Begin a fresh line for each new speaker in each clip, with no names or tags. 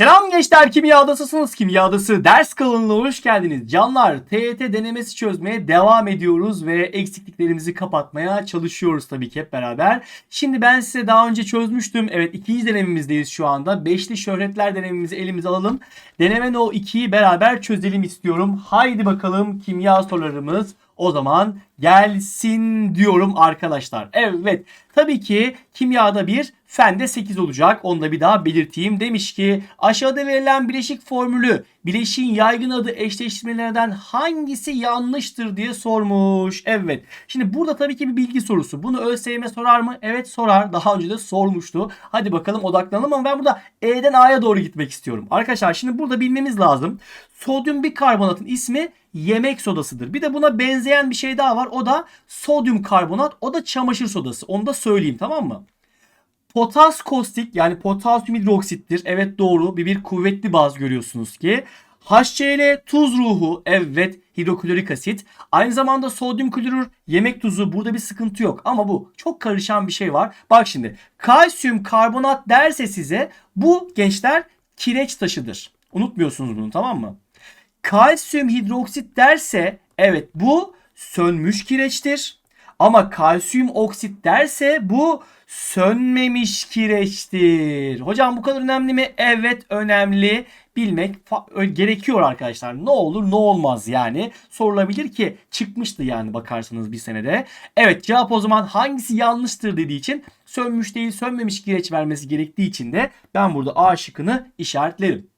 Selam gençler Kimya Adasısınız. Kimya Adası ders kalınlığına hoş geldiniz. Canlar TET denemesi çözmeye devam ediyoruz ve eksikliklerimizi kapatmaya çalışıyoruz tabii ki hep beraber. Şimdi ben size daha önce çözmüştüm. Evet ikinci denememizdeyiz şu anda. Beşli şöhretler denememizi elimize alalım. Deneme no 2'yi beraber çözelim istiyorum. Haydi bakalım kimya sorularımız o zaman gelsin diyorum arkadaşlar. Evet tabii ki kimyada bir fende 8 olacak. Onu da bir daha belirteyim. Demiş ki aşağıda verilen bileşik formülü bileşiğin yaygın adı eşleştirmelerden hangisi yanlıştır diye sormuş. Evet. Şimdi burada tabii ki bir bilgi sorusu. Bunu ÖSYM sorar mı? Evet sorar. Daha önce de sormuştu. Hadi bakalım odaklanalım ama ben burada E'den A'ya doğru gitmek istiyorum. Arkadaşlar şimdi burada bilmemiz lazım. Sodyum bikarbonatın ismi yemek sodasıdır. Bir de buna benzeyen bir şey daha var. O da sodyum karbonat. O da çamaşır sodası. Onu da söyleyeyim tamam mı? Potas kostik yani potasyum hidroksittir. Evet doğru. Bir, bir kuvvetli baz görüyorsunuz ki. HCl tuz ruhu evet hidroklorik asit. Aynı zamanda sodyum klorür yemek tuzu burada bir sıkıntı yok. Ama bu çok karışan bir şey var. Bak şimdi kalsiyum karbonat derse size bu gençler kireç taşıdır. Unutmuyorsunuz bunu tamam mı? Kalsiyum hidroksit derse evet bu sönmüş kireçtir. Ama kalsiyum oksit derse bu sönmemiş kireçtir. Hocam bu kadar önemli mi? Evet önemli. Bilmek gerekiyor arkadaşlar. Ne olur ne olmaz yani. Sorulabilir ki çıkmıştı yani bakarsanız bir senede. Evet cevap o zaman hangisi yanlıştır dediği için sönmüş değil sönmemiş kireç vermesi gerektiği için de ben burada A şıkkını işaretlerim.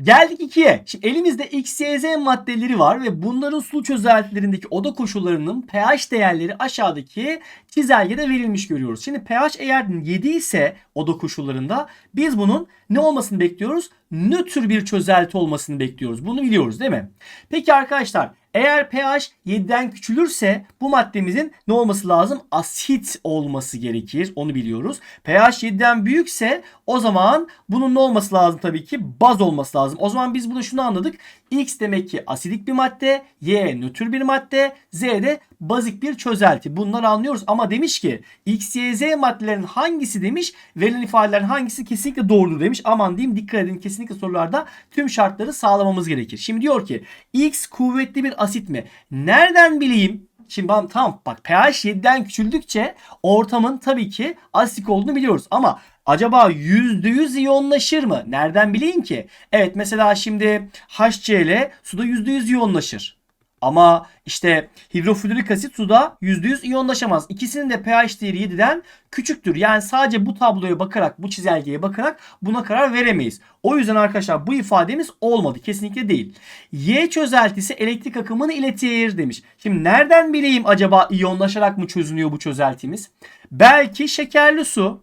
Geldik 2'ye. Şimdi elimizde X, Y, Z maddeleri var ve bunların sulu çözeltilerindeki oda koşullarının pH değerleri aşağıdaki çizelgede verilmiş görüyoruz. Şimdi pH eğer 7 ise oda koşullarında biz bunun ne olmasını bekliyoruz? Nötr bir çözelti olmasını bekliyoruz. Bunu biliyoruz değil mi? Peki arkadaşlar eğer pH 7'den küçülürse bu maddemizin ne olması lazım? Asit olması gerekir. Onu biliyoruz. pH 7'den büyükse o zaman bunun ne olması lazım tabii ki? Baz olması lazım. O zaman biz burada şunu anladık. X demek ki asidik bir madde, Y nötr bir madde, Z de bazik bir çözelti. Bunları anlıyoruz ama demiş ki X, Y, Z maddelerin hangisi demiş verilen ifadelerin hangisi kesinlikle doğrudur demiş. Aman diyeyim dikkat edin kesinlikle sorularda tüm şartları sağlamamız gerekir. Şimdi diyor ki X kuvvetli bir asit mi? Nereden bileyim? Şimdi ben tamam bak pH 7'den küçüldükçe ortamın tabii ki asitik olduğunu biliyoruz. Ama acaba %100 iyonlaşır mı? Nereden bileyim ki? Evet mesela şimdi HCl suda %100 iyonlaşır. Ama işte hidrofluorik asit suda %100 iyonlaşamaz. İkisinin de pH değeri 7'den küçüktür. Yani sadece bu tabloya bakarak, bu çizelgeye bakarak buna karar veremeyiz. O yüzden arkadaşlar bu ifademiz olmadı. Kesinlikle değil. Y çözeltisi elektrik akımını iletir demiş. Şimdi nereden bileyim acaba iyonlaşarak mı çözünüyor bu çözeltimiz? Belki şekerli su,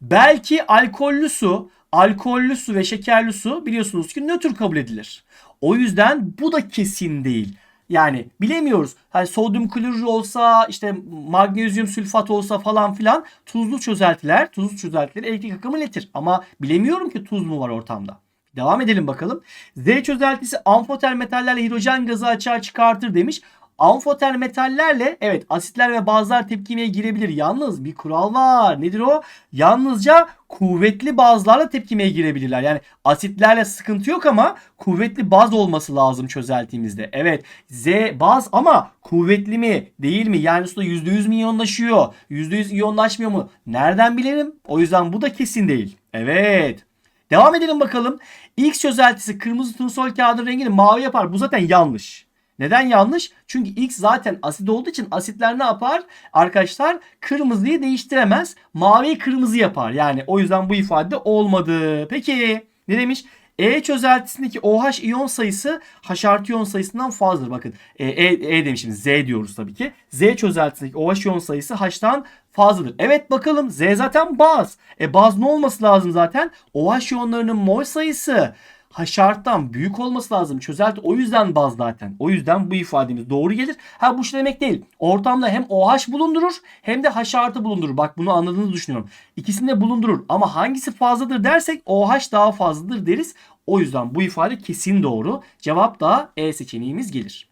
belki alkollü su, alkollü su ve şekerli su biliyorsunuz ki nötr kabul edilir. O yüzden bu da kesin değil. Yani bilemiyoruz. Hani sodyum klorür olsa işte magnezyum sülfat olsa falan filan tuzlu çözeltiler, tuzlu çözeltiler elektrik akımı iletir. Ama bilemiyorum ki tuz mu var ortamda. Devam edelim bakalım. Z çözeltisi amfoter metallerle hidrojen gazı açığa çıkartır demiş. Amfoter metallerle evet asitler ve bazılar tepkimeye girebilir. Yalnız bir kural var. Nedir o? Yalnızca kuvvetli bazlarla tepkimeye girebilirler. Yani asitlerle sıkıntı yok ama kuvvetli baz olması lazım çözeltimizde. Evet Z baz ama kuvvetli mi değil mi? Yani suda %100 mi iyonlaşıyor? %100 iyonlaşmıyor mu? Nereden bilelim? O yüzden bu da kesin değil. Evet. Devam edelim bakalım. X çözeltisi kırmızı turnusol kağıdın rengini mavi yapar. Bu zaten yanlış. Neden yanlış? Çünkü X zaten asit olduğu için asitler ne yapar? Arkadaşlar kırmızıyı değiştiremez. Maviyi kırmızı yapar. Yani o yüzden bu ifade olmadı. Peki ne demiş? E çözeltisindeki OH iyon sayısı H artı iyon sayısından fazladır. Bakın e, e, e demişim Z diyoruz tabii ki. Z çözeltisindeki OH iyon sayısı H'tan fazladır. Evet bakalım Z zaten baz. E baz ne olması lazım zaten? OH iyonlarının mol sayısı haşarttan büyük olması lazım. Çözelti o yüzden baz zaten. O yüzden bu ifademiz doğru gelir. Ha bu şu demek değil. Ortamda hem OH bulundurur hem de haşartı bulundurur. Bak bunu anladığınızı düşünüyorum. İkisini de bulundurur. Ama hangisi fazladır dersek OH daha fazladır deriz. O yüzden bu ifade kesin doğru. Cevap da E seçeneğimiz gelir.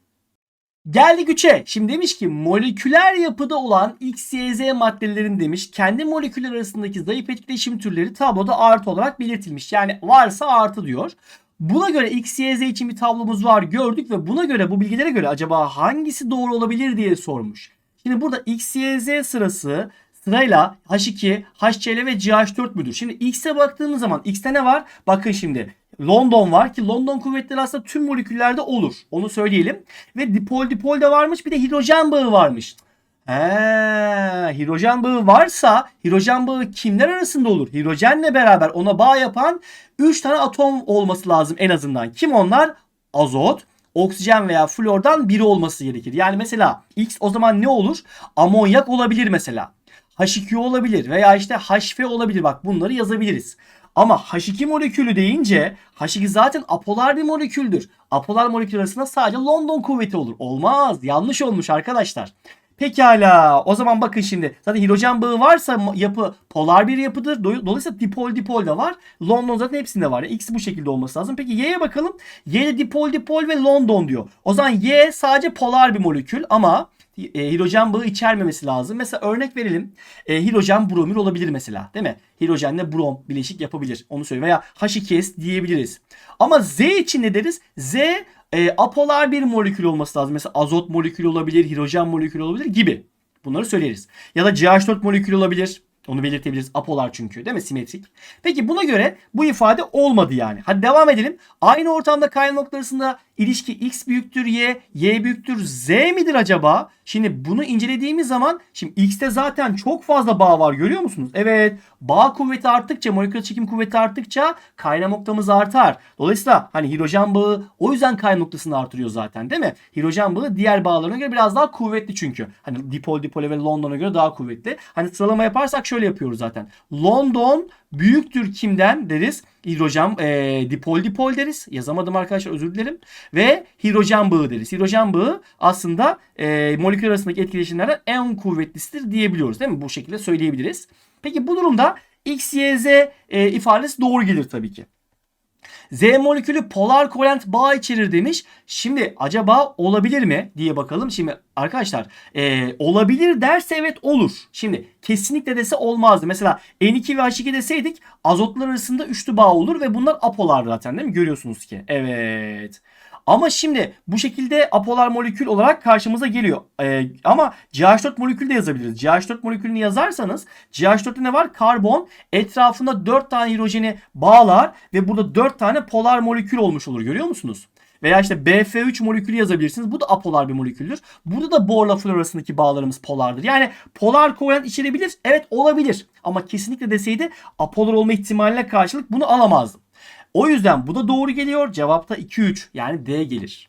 Geldik 3'e. Şimdi demiş ki moleküler yapıda olan X, Y, Z maddelerin demiş kendi moleküller arasındaki zayıf etkileşim türleri tabloda artı olarak belirtilmiş. Yani varsa artı diyor. Buna göre X, Y, Z için bir tablomuz var gördük ve buna göre bu bilgilere göre acaba hangisi doğru olabilir diye sormuş. Şimdi burada X, Y, Z sırası sırayla H2, HCl ve CH4 müdür? Şimdi X'e baktığımız zaman X'te ne var? Bakın şimdi London var ki London kuvvetleri aslında tüm moleküllerde olur. Onu söyleyelim. Ve dipol dipol de varmış bir de hidrojen bağı varmış. He, hidrojen bağı varsa hidrojen bağı kimler arasında olur? Hidrojenle beraber ona bağ yapan 3 tane atom olması lazım en azından. Kim onlar? Azot, oksijen veya flordan biri olması gerekir. Yani mesela X o zaman ne olur? Amonyak olabilir mesela. H2O olabilir veya işte HF olabilir. Bak bunları yazabiliriz. Ama H2 molekülü deyince H2 zaten apolar bir moleküldür. Apolar molekül arasında sadece London kuvveti olur. Olmaz. Yanlış olmuş arkadaşlar. Pekala. O zaman bakın şimdi. Zaten hidrojen bağı varsa yapı polar bir yapıdır. Dolayısıyla dipol dipol da var. London zaten hepsinde var. X bu şekilde olması lazım. Peki Y'ye bakalım. Y'de dipol dipol ve London diyor. O zaman Y sadece polar bir molekül ama e, hidrojen bağı içermemesi lazım. Mesela örnek verelim. E, hidrojen bromür olabilir mesela. Değil mi? Hidrojenle brom bileşik yapabilir. Onu söyle. Veya H2S diyebiliriz. Ama Z için ne deriz? Z e, apolar bir molekül olması lazım. Mesela azot molekülü olabilir, hidrojen molekülü olabilir gibi. Bunları söyleriz. Ya da CH4 molekülü olabilir. Onu belirtebiliriz. Apolar çünkü değil mi? Simetrik. Peki buna göre bu ifade olmadı yani. Hadi devam edelim. Aynı ortamda kaynama noktaları arasında ilişki x büyüktür y, y büyüktür z midir acaba? Şimdi bunu incelediğimiz zaman şimdi x'te zaten çok fazla bağ var görüyor musunuz? Evet bağ kuvveti arttıkça moleküler çekim kuvveti arttıkça kaynama noktamız artar. Dolayısıyla hani hidrojen bağı o yüzden kaynama noktasını artırıyor zaten değil mi? Hidrojen bağı diğer bağlarına göre biraz daha kuvvetli çünkü. Hani dipol dipole ve London'a göre daha kuvvetli. Hani sıralama yaparsak şöyle yapıyoruz zaten. London büyüktür kimden deriz? Hidrojen e, dipol dipol deriz. Yazamadım arkadaşlar özür dilerim. Ve hidrojen bağı deriz. Hidrojen bağı aslında e, molekül arasındaki etkileşimlerden en kuvvetlisidir diyebiliyoruz değil mi? Bu şekilde söyleyebiliriz. Peki bu durumda X, Y, Z e, ifadesi doğru gelir tabii ki. Z molekülü polar kovalent bağ içerir demiş. Şimdi acaba olabilir mi diye bakalım. Şimdi arkadaşlar e, olabilir derse evet olur. Şimdi kesinlikle dese olmazdı. Mesela N2 ve H2 deseydik azotlar arasında üçlü bağ olur ve bunlar apolar zaten değil mi? Görüyorsunuz ki. Evet. Ama şimdi bu şekilde apolar molekül olarak karşımıza geliyor. Ee, ama CH4 molekül de yazabiliriz. CH4 molekülünü yazarsanız CH4'te ne var? Karbon etrafında 4 tane hidrojeni bağlar ve burada 4 tane polar molekül olmuş olur. Görüyor musunuz? Veya işte BF3 molekülü yazabilirsiniz. Bu da apolar bir moleküldür. Burada da borla flor arasındaki bağlarımız polardır. Yani polar kovalent içerebilir. Evet olabilir. Ama kesinlikle deseydi apolar olma ihtimaline karşılık bunu alamazdım. O yüzden bu da doğru geliyor. Cevapta 2-3 yani D gelir.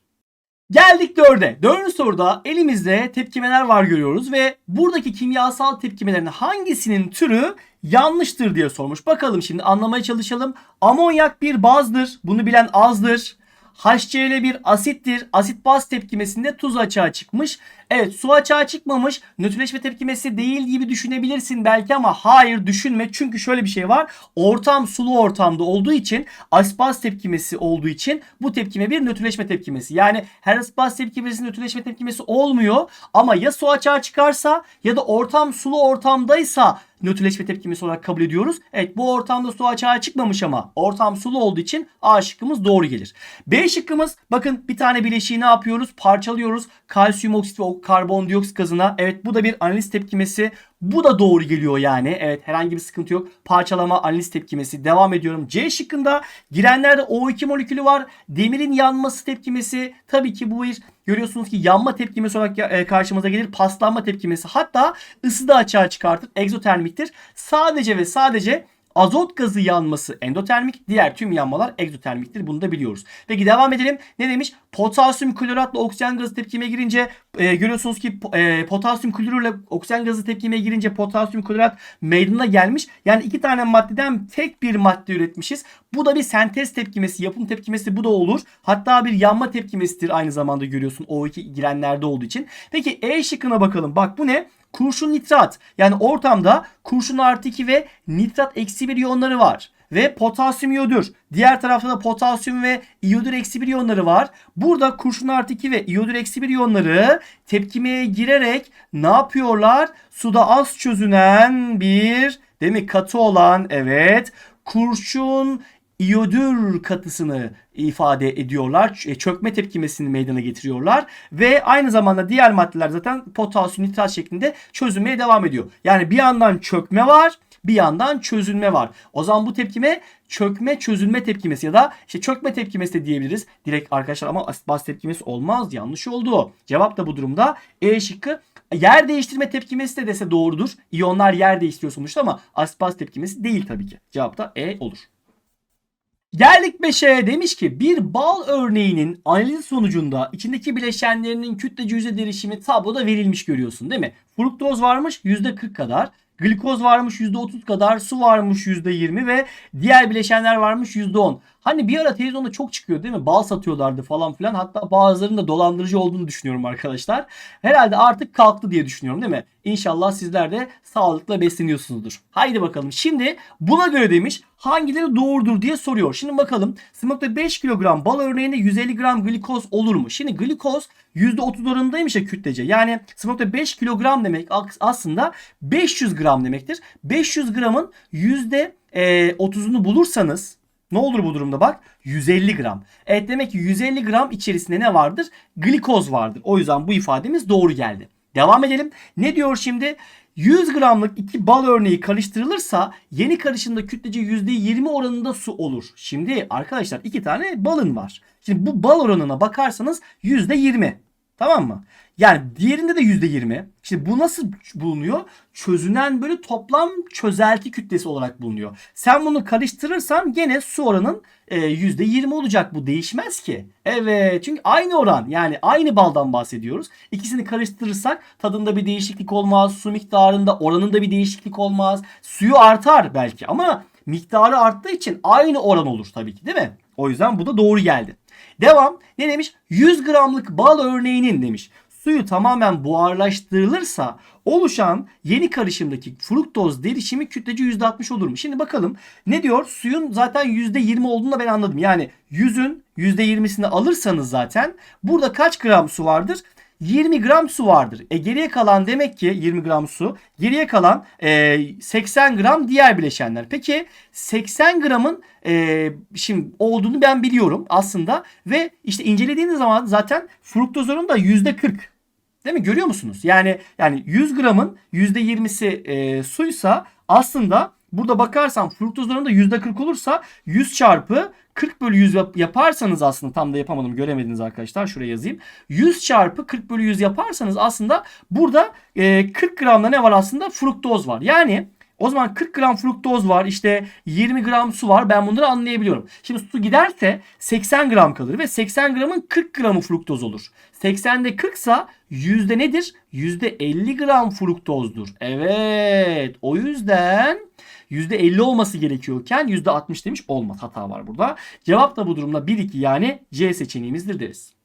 Geldik 4'e. Dördüncü soruda elimizde tepkimeler var görüyoruz ve buradaki kimyasal tepkimelerin hangisinin türü yanlıştır diye sormuş. Bakalım şimdi anlamaya çalışalım. Amonyak bir bazdır. Bunu bilen azdır. HCl bir asittir. Asit baz tepkimesinde tuz açığa çıkmış. Evet su açığa çıkmamış. Nötrleşme tepkimesi değil gibi düşünebilirsin belki ama hayır düşünme. Çünkü şöyle bir şey var. Ortam sulu ortamda olduğu için asit baz tepkimesi olduğu için bu tepkime bir nötrleşme tepkimesi. Yani her asit baz tepkimesi nötrleşme tepkimesi olmuyor. Ama ya su açığa çıkarsa ya da ortam sulu ortamdaysa nötrleşme tepkimesi olarak kabul ediyoruz. Evet bu ortamda su açığa çıkmamış ama ortam sulu olduğu için A şıkkımız doğru gelir. B şıkkımız bakın bir tane bileşiği ne yapıyoruz? Parçalıyoruz. Kalsiyum oksit ve karbondioksit gazına. Evet bu da bir analiz tepkimesi. Bu da doğru geliyor yani. Evet herhangi bir sıkıntı yok. Parçalama analiz tepkimesi. Devam ediyorum. C şıkkında girenlerde O2 molekülü var. Demirin yanması tepkimesi. Tabii ki bu bir görüyorsunuz ki yanma tepkimesi olarak e, karşımıza gelir. Paslanma tepkimesi. Hatta ısı da açığa çıkartır. Egzotermiktir. Sadece ve sadece Azot gazı yanması endotermik, diğer tüm yanmalar egzotermiktir. Bunu da biliyoruz. Peki devam edelim. Ne demiş? Potasyum kloratla oksijen gazı tepkime girince e, görüyorsunuz ki e, potasyum klorürle oksijen gazı tepkime girince potasyum klorat meydana gelmiş. Yani iki tane maddeden tek bir madde üretmişiz. Bu da bir sentez tepkimesi, yapım tepkimesi bu da olur. Hatta bir yanma tepkimesidir aynı zamanda görüyorsun O2 girenlerde olduğu için. Peki E şıkkına bakalım. Bak bu ne? Kurşun nitrat yani ortamda kurşun artı 2 ve nitrat eksi 1 iyonları var. ve potasyum iyodür. Diğer tarafta da potasyum ve iyodür eksi 1 iyonları var. Burada kurşun artı 2 ve iyodür eksi 1 iyonları tepkimeye girerek ne yapıyorlar? Suda az çözünen bir değil katı olan evet kurşun iyodür katısını ifade ediyorlar. E, Çökme tepkimesini meydana getiriyorlar ve aynı zamanda diğer maddeler zaten potasyum nitrat şeklinde çözülmeye devam ediyor. Yani bir yandan çökme var, bir yandan çözülme var. O zaman bu tepkime çökme çözülme tepkimesi ya da işte çökme tepkimesi de diyebiliriz. Direkt arkadaşlar ama asit baz tepkimesi olmaz. Yanlış oldu. Cevap da bu durumda E şıkkı. Yer değiştirme tepkimesi de dese doğrudur. İyonlar yer değiştiriyor sonuçta ama asit baz tepkimesi değil tabii ki. Cevap da E olur. Geldik 5'e demiş ki bir bal örneğinin analiz sonucunda içindeki bileşenlerinin kütlece yüzde derişimi tabloda verilmiş görüyorsun değil mi? Fruktoz varmış %40 kadar. Glikoz varmış %30 kadar, su varmış %20 ve diğer bileşenler varmış %10. Hani bir ara televizyonda çok çıkıyor değil mi? Bal satıyorlardı falan filan. Hatta bazılarının da dolandırıcı olduğunu düşünüyorum arkadaşlar. Herhalde artık kalktı diye düşünüyorum değil mi? İnşallah sizler de sağlıkla besleniyorsunuzdur. Haydi bakalım. Şimdi buna göre demiş hangileri doğrudur diye soruyor. Şimdi bakalım smoke'da 5 kilogram bal örneğinde 150 gram glikoz olur mu? Şimdi glikoz %30 oranındaymış ya kütlece. Yani smoke'da 5 kilogram demek aslında 500 gram demektir. 500 gramın %30'unu bulursanız ne olur bu durumda bak 150 gram. Evet demek ki 150 gram içerisinde ne vardır? Glikoz vardır. O yüzden bu ifademiz doğru geldi. Devam edelim. Ne diyor şimdi? 100 gramlık iki bal örneği karıştırılırsa yeni karışımda kütlece %20 oranında su olur. Şimdi arkadaşlar iki tane balın var. Şimdi bu bal oranına bakarsanız %20. Tamam mı? Yani diğerinde de %20. Şimdi bu nasıl bulunuyor? Çözünen böyle toplam çözelti kütlesi olarak bulunuyor. Sen bunu karıştırırsan gene su oranın e, %20 olacak. Bu değişmez ki. Evet çünkü aynı oran yani aynı baldan bahsediyoruz. İkisini karıştırırsak tadında bir değişiklik olmaz. Su miktarında oranında bir değişiklik olmaz. Suyu artar belki ama miktarı arttığı için aynı oran olur tabii ki değil mi? O yüzden bu da doğru geldi. Devam. Ne demiş? 100 gramlık bal örneğinin demiş. Suyu tamamen buharlaştırılırsa oluşan yeni karışımdaki fruktoz derişimi kütlece %60 olur mu? Şimdi bakalım ne diyor? Suyun zaten %20 olduğunu da ben anladım. Yani 100'ün %20'sini alırsanız zaten burada kaç gram su vardır? 20 gram su vardır. E geriye kalan demek ki 20 gram su. Geriye kalan e, 80 gram diğer bileşenler. Peki 80 gramın e, şimdi olduğunu ben biliyorum aslında. Ve işte incelediğiniz zaman zaten fruktoz oranı da %40. Değil mi? Görüyor musunuz? Yani yani 100 gramın %20'si e, suysa aslında burada bakarsan fruktoz oranı da %40 olursa 100 çarpı 40 bölü 100 yaparsanız aslında tam da yapamadım göremediniz arkadaşlar. Şuraya yazayım. 100 çarpı 40 bölü 100 yaparsanız aslında burada e, 40 gramda ne var aslında? Fruktoz var. Yani o zaman 40 gram fruktoz var işte 20 gram su var ben bunları anlayabiliyorum. Şimdi su giderse 80 gram kalır ve 80 gramın 40 gramı fruktoz olur. 80'de 40 sa yüzde nedir? Yüzde 50 gram fruktozdur. Evet o yüzden %50 olması gerekiyorken %60 demiş olmaz. Hata var burada. Cevap da bu durumda 1-2 yani C seçeneğimizdir deriz.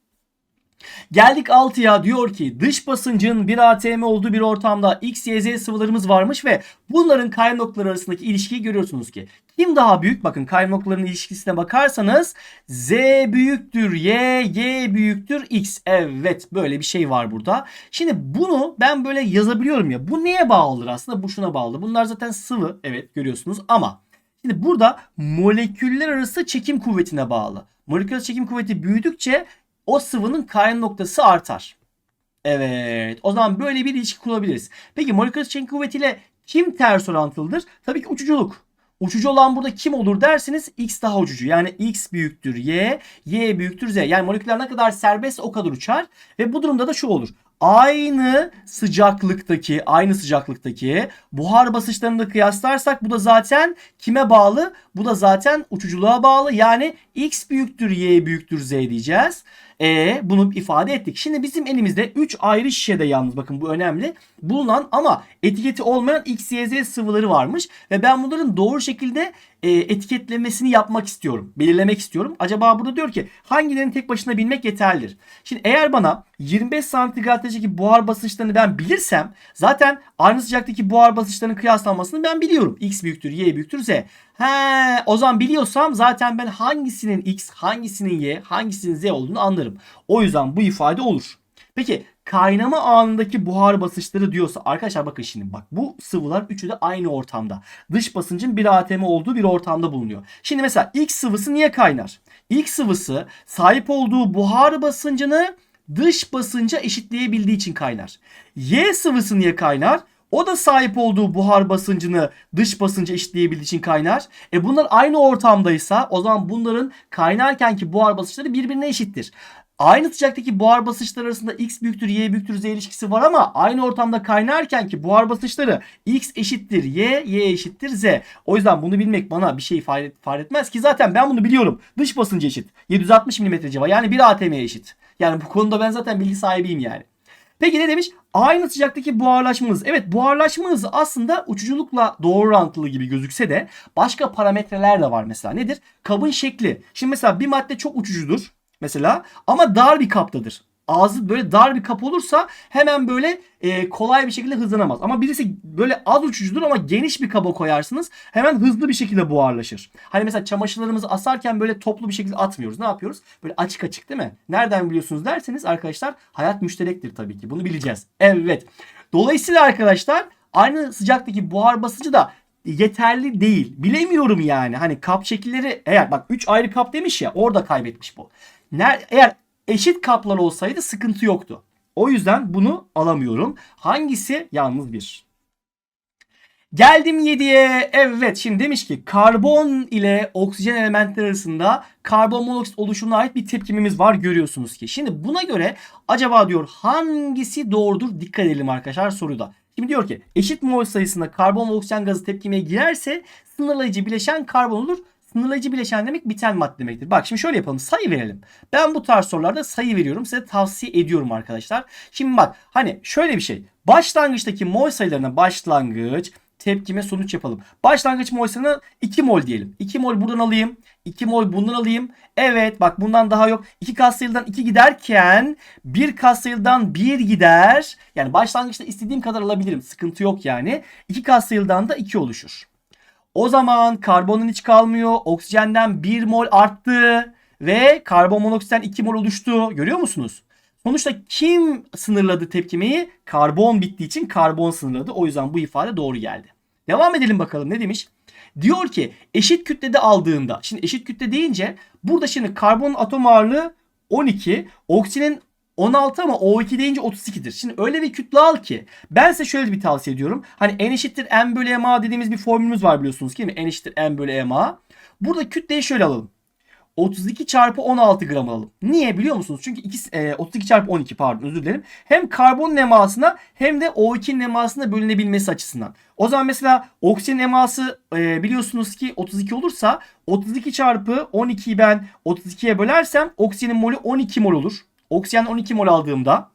Geldik 6'ya diyor ki dış basıncın bir atm olduğu bir ortamda X, Y, Z sıvılarımız varmış ve bunların kaynakları arasındaki ilişkiyi görüyorsunuz ki. Kim daha büyük? Bakın kaynakların ilişkisine bakarsanız Z büyüktür Y, Y büyüktür X. Evet böyle bir şey var burada. Şimdi bunu ben böyle yazabiliyorum ya. Bu neye bağlıdır aslında? Bu şuna bağlı. Bunlar zaten sıvı. Evet görüyorsunuz ama Şimdi burada moleküller arası çekim kuvvetine bağlı. Moleküler çekim kuvveti büyüdükçe o sıvının kaynama noktası artar. Evet. O zaman böyle bir ilişki kurabiliriz. Peki moleküler çekim kuvvetiyle kim ters orantılıdır? Tabii ki uçuculuk. Uçucu olan burada kim olur derseniz X daha uçucu. Yani X büyüktür Y, Y büyüktür Z. Yani moleküller ne kadar serbest o kadar uçar. Ve bu durumda da şu olur. Aynı sıcaklıktaki, aynı sıcaklıktaki buhar basınçlarını da kıyaslarsak bu da zaten kime bağlı? Bu da zaten uçuculuğa bağlı. Yani X büyüktür Y büyüktür Z diyeceğiz. E bunu ifade ettik. Şimdi bizim elimizde 3 ayrı şişede yalnız bakın bu önemli. Bulunan ama etiketi olmayan X, Y, Z sıvıları varmış. Ve ben bunların doğru şekilde e, etiketlemesini yapmak istiyorum. Belirlemek istiyorum. Acaba burada diyor ki hangilerini tek başına bilmek yeterlidir. Şimdi eğer bana 25 santigraddaki buhar basınçlarını ben bilirsem zaten aynı sıcaktaki buhar basınçlarının kıyaslanmasını ben biliyorum. X büyüktür, Y büyüktür, Z. He, o zaman biliyorsam zaten ben hangisinin X, hangisinin Y, hangisinin Z olduğunu anlarım. O yüzden bu ifade olur. Peki kaynama anındaki buhar basınçları diyorsa arkadaşlar bakın şimdi bak bu sıvılar üçü de aynı ortamda. Dış basıncın bir atm olduğu bir ortamda bulunuyor. Şimdi mesela X sıvısı niye kaynar? X sıvısı sahip olduğu buhar basıncını dış basınca eşitleyebildiği için kaynar. Y sıvısı niye kaynar? O da sahip olduğu buhar basıncını dış basınca eşitleyebildiği için kaynar. E bunlar aynı ortamdaysa o zaman bunların kaynarkenki buhar basınçları birbirine eşittir. Aynı sıcaktaki buhar basınçları arasında x büyüktür y büyüktür z ilişkisi var ama aynı ortamda kaynarken ki buhar basınçları x eşittir y, y eşittir z. O yüzden bunu bilmek bana bir şey ifade, ifade etmez ki zaten ben bunu biliyorum. Dış basıncı eşit. 760 mm civa yani 1 atm'ye eşit. Yani bu konuda ben zaten bilgi sahibiyim yani. Peki ne demiş? Aynı sıcaktaki buharlaşma hızı. Evet buharlaşma hızı aslında uçuculukla doğru orantılı gibi gözükse de başka parametreler de var mesela. Nedir? Kabın şekli. Şimdi mesela bir madde çok uçucudur mesela ama dar bir kaptadır. Ağzı böyle dar bir kap olursa hemen böyle e, kolay bir şekilde hızlanamaz. Ama birisi böyle az uçucudur ama geniş bir kaba koyarsınız hemen hızlı bir şekilde buharlaşır. Hani mesela çamaşırlarımızı asarken böyle toplu bir şekilde atmıyoruz. Ne yapıyoruz? Böyle açık açık değil mi? Nereden biliyorsunuz derseniz arkadaşlar hayat müşterektir tabii ki. Bunu bileceğiz. Evet. Dolayısıyla arkadaşlar aynı sıcaktaki buhar basıncı da yeterli değil. Bilemiyorum yani. Hani kap şekilleri eğer bak 3 ayrı kap demiş ya orada kaybetmiş bu. Eğer eşit kaplar olsaydı sıkıntı yoktu. O yüzden bunu alamıyorum. Hangisi? Yalnız bir. Geldim 7'ye. Evet şimdi demiş ki karbon ile oksijen elementleri arasında karbon monoksit oluşumuna ait bir tepkimimiz var görüyorsunuz ki. Şimdi buna göre acaba diyor hangisi doğrudur dikkat edelim arkadaşlar soruda. Şimdi diyor ki eşit mol sayısında karbon oksijen gazı tepkimeye girerse sınırlayıcı bileşen karbon olur. Sınırlayıcı bileşen demek biten madde demektir. Bak şimdi şöyle yapalım. Sayı verelim. Ben bu tarz sorularda sayı veriyorum. Size tavsiye ediyorum arkadaşlar. Şimdi bak hani şöyle bir şey. Başlangıçtaki mol sayılarına başlangıç, tepkime sonuç yapalım. Başlangıç mol sayısına 2 mol diyelim. 2 mol buradan alayım. 2 mol bundan alayım. Evet bak bundan daha yok. 2 katsayıdan 2 giderken 1 katsayıdan 1 gider. Yani başlangıçta istediğim kadar alabilirim. Sıkıntı yok yani. 2 katsayıdan da 2 oluşur. O zaman karbonun hiç kalmıyor. Oksijenden 1 mol arttı. Ve karbon monoksitten 2 mol oluştu. Görüyor musunuz? Sonuçta kim sınırladı tepkimeyi? Karbon bittiği için karbon sınırladı. O yüzden bu ifade doğru geldi. Devam edelim bakalım ne demiş? Diyor ki eşit kütlede aldığında. Şimdi eşit kütle deyince burada şimdi karbonun atom ağırlığı 12. Oksijenin 16 ama O2 deyince 32'dir. Şimdi öyle bir kütle al ki ben size şöyle bir tavsiye ediyorum. Hani n eşittir m bölü ma dediğimiz bir formülümüz var biliyorsunuz mi? n eşittir m bölü ma. Burada kütleyi şöyle alalım. 32 çarpı 16 gram alalım. Niye biliyor musunuz? Çünkü 2, e, 32 çarpı 12 pardon özür dilerim. Hem karbon nemasına hem de O2 nemasına bölünebilmesi açısından. O zaman mesela oksijen neması e, biliyorsunuz ki 32 olursa 32 çarpı 12'yi ben 32'ye bölersem oksijenin molü 12 mol olur. Oksijen 12 mol aldığımda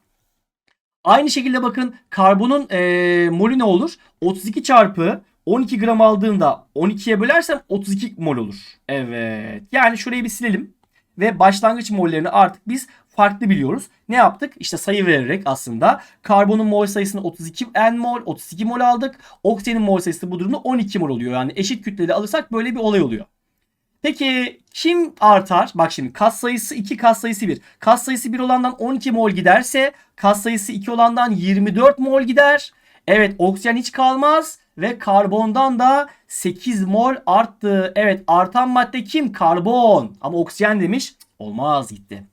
aynı şekilde bakın karbonun e, molü ne olur? 32 çarpı 12 gram aldığında 12'ye bölersem 32 mol olur. Evet. Yani şurayı bir silelim. Ve başlangıç mollerini artık biz farklı biliyoruz. Ne yaptık? İşte sayı vererek aslında karbonun mol sayısını 32 n mol, 32 mol aldık. Oksijenin mol sayısı bu durumda 12 mol oluyor. Yani eşit kütleli alırsak böyle bir olay oluyor. Peki kim artar? Bak şimdi kas sayısı 2 kas sayısı 1. Kas sayısı 1 olandan 12 mol giderse kas sayısı 2 olandan 24 mol gider. Evet oksijen hiç kalmaz ve karbondan da 8 mol arttı. Evet artan madde kim? Karbon. Ama oksijen demiş. Olmaz gitti.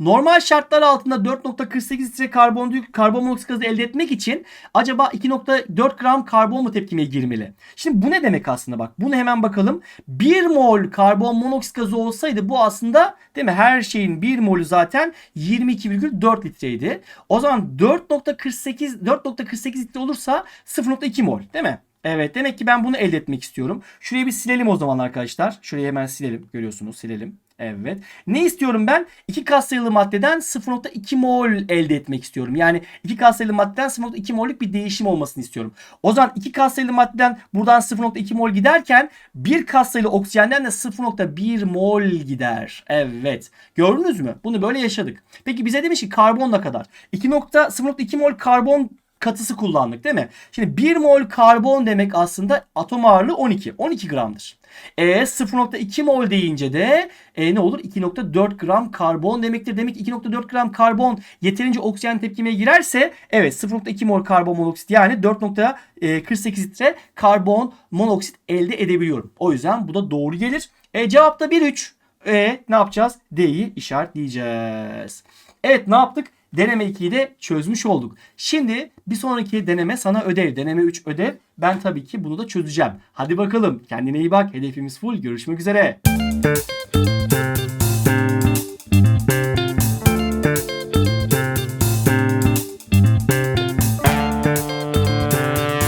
Normal şartlar altında 4.48 litre karbon, karbon monoksit gazı elde etmek için acaba 2.4 gram karbon mu tepkimeye girmeli? Şimdi bu ne demek aslında bak. Bunu hemen bakalım. 1 mol karbon monoksit gazı olsaydı bu aslında değil mi? Her şeyin 1 molü zaten 22,4 litreydi. O zaman 4.48 4.48 litre olursa 0.2 mol değil mi? Evet demek ki ben bunu elde etmek istiyorum. Şurayı bir silelim o zaman arkadaşlar. Şurayı hemen silelim. Görüyorsunuz silelim. Evet. Ne istiyorum ben? 2 katsayılı maddeden 0.2 mol elde etmek istiyorum. Yani 2 katsayılı maddeden 0.2 mollük bir değişim olmasını istiyorum. O zaman 2 katsayılı maddeden buradan 0.2 mol giderken 1 katsayılı oksijenden de 0.1 mol gider. Evet. Gördünüz mü? Bunu böyle yaşadık. Peki bize demiş ki karbon ne kadar? 2.0.2 mol karbon katısı kullandık değil mi? Şimdi 1 mol karbon demek aslında atom ağırlığı 12. 12 gramdır. E 0.2 mol deyince de e, ne olur? 2.4 gram karbon demektir. Demek ki 2.4 gram karbon yeterince oksijen tepkimeye girerse evet 0.2 mol karbon monoksit yani 4.48 litre karbon monoksit elde edebiliyorum. O yüzden bu da doğru gelir. E cevap da 1-3. E ne yapacağız? D'yi işaretleyeceğiz. Evet ne yaptık? Deneme 2'yi de çözmüş olduk. Şimdi bir sonraki deneme sana ödev. Deneme 3 ödev. Ben tabii ki bunu da çözeceğim. Hadi bakalım. Kendine iyi bak. Hedefimiz full. Görüşmek üzere.